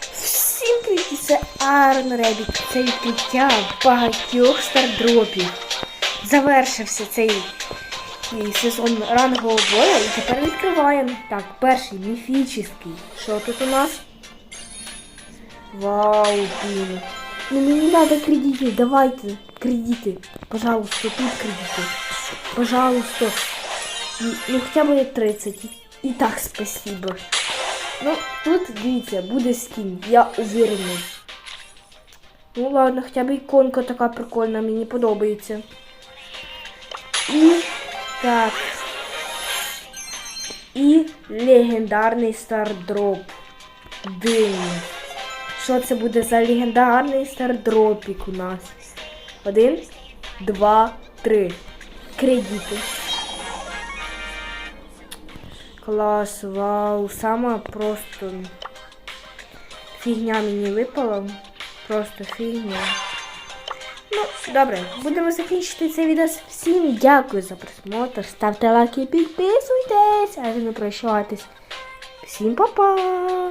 Всім привіт, це Арн Ребіт. Це відкриття багатьох стардропів. Завершився цей сезон рангового бою і тепер відкриваємо. Так, перший міфічний. Що тут у нас? Вау, блін. Ну мені треба кредити, давайте. Кредити. Пожалуйста, тут кредити. Пожалуйста. Ну, ну хоча б 30. І, і так спасибо. Ну, тут, дивіться, буде скін, я уверений. Ну ладно, хоча б іконка така прикольна, мені подобається. І так. І легендарний стардроп. Дивно. Що це буде за легендарний стардропік у нас? Один, два, три. Кредити. Клас, вау, сама просто фігня мені випала. Просто фігня. Ну, добре, будемо закінчити цей відео. Всім дякую за просмотр. Ставте лайки, підписуйтесь, а ви не прощайтесь. Всім па-па!